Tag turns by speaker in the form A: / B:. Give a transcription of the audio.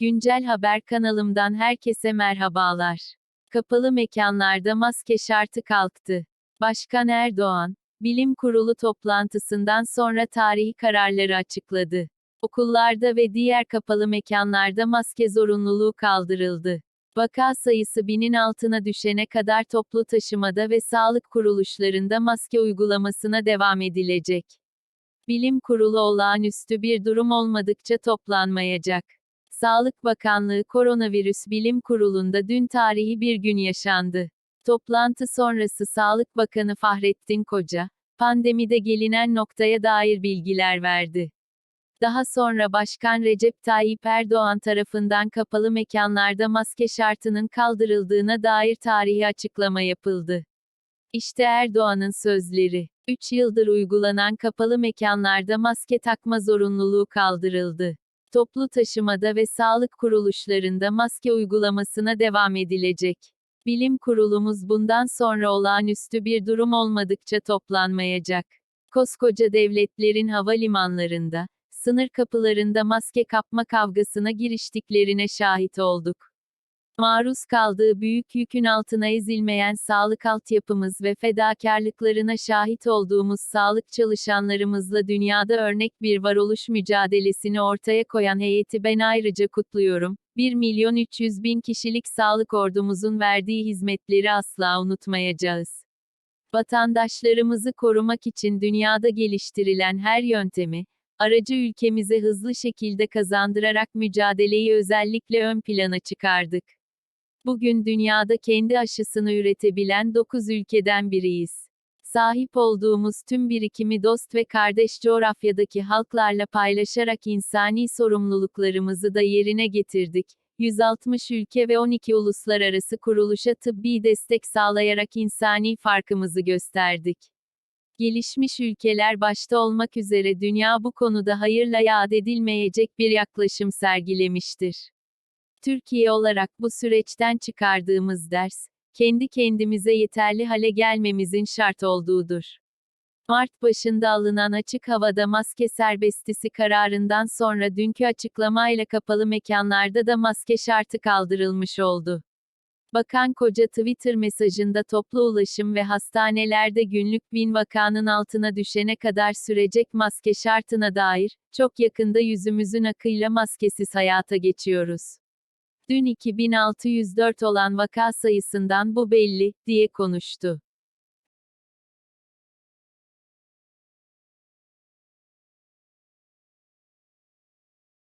A: Güncel Haber kanalımdan herkese merhabalar. Kapalı mekanlarda maske şartı kalktı. Başkan Erdoğan, Bilim Kurulu toplantısından sonra tarihi kararları açıkladı. Okullarda ve diğer kapalı mekanlarda maske zorunluluğu kaldırıldı. Vaka sayısı binin altına düşene kadar toplu taşımada ve sağlık kuruluşlarında maske uygulamasına devam edilecek. Bilim Kurulu olağanüstü bir durum olmadıkça toplanmayacak. Sağlık Bakanlığı Koronavirüs Bilim Kurulu'nda dün tarihi bir gün yaşandı. Toplantı sonrası Sağlık Bakanı Fahrettin Koca, pandemide gelinen noktaya dair bilgiler verdi. Daha sonra Başkan Recep Tayyip Erdoğan tarafından kapalı mekanlarda maske şartının kaldırıldığına dair tarihi açıklama yapıldı. İşte Erdoğan'ın sözleri. 3 yıldır uygulanan kapalı mekanlarda maske takma zorunluluğu kaldırıldı. Toplu taşımada ve sağlık kuruluşlarında maske uygulamasına devam edilecek. Bilim kurulumuz bundan sonra olağanüstü bir durum olmadıkça toplanmayacak. Koskoca devletlerin havalimanlarında, sınır kapılarında maske kapma kavgasına giriştiklerine şahit olduk. Maruz kaldığı büyük yükün altına ezilmeyen sağlık altyapımız ve fedakarlıklarına şahit olduğumuz sağlık çalışanlarımızla dünyada örnek bir varoluş mücadelesini ortaya koyan heyeti ben ayrıca kutluyorum. 1 milyon 300 bin kişilik sağlık ordumuzun verdiği hizmetleri asla unutmayacağız. Vatandaşlarımızı korumak için dünyada geliştirilen her yöntemi, aracı ülkemize hızlı şekilde kazandırarak mücadeleyi özellikle ön plana çıkardık. Bugün dünyada kendi aşısını üretebilen 9 ülkeden biriyiz. Sahip olduğumuz tüm birikimi dost ve kardeş coğrafyadaki halklarla paylaşarak insani sorumluluklarımızı da yerine getirdik. 160 ülke ve 12 uluslararası kuruluşa tıbbi destek sağlayarak insani farkımızı gösterdik. Gelişmiş ülkeler başta olmak üzere dünya bu konuda hayırla yad edilmeyecek bir yaklaşım sergilemiştir. Türkiye olarak bu süreçten çıkardığımız ders, kendi kendimize yeterli hale gelmemizin şart olduğudur. Mart başında alınan açık havada maske serbestisi kararından sonra dünkü açıklamayla kapalı mekanlarda da maske şartı kaldırılmış oldu. Bakan Koca Twitter mesajında toplu ulaşım ve hastanelerde günlük bin vakanın altına düşene kadar sürecek maske şartına dair, çok yakında yüzümüzün akıyla maskesiz hayata geçiyoruz. Dün 2604 olan vaka sayısından bu belli, diye konuştu.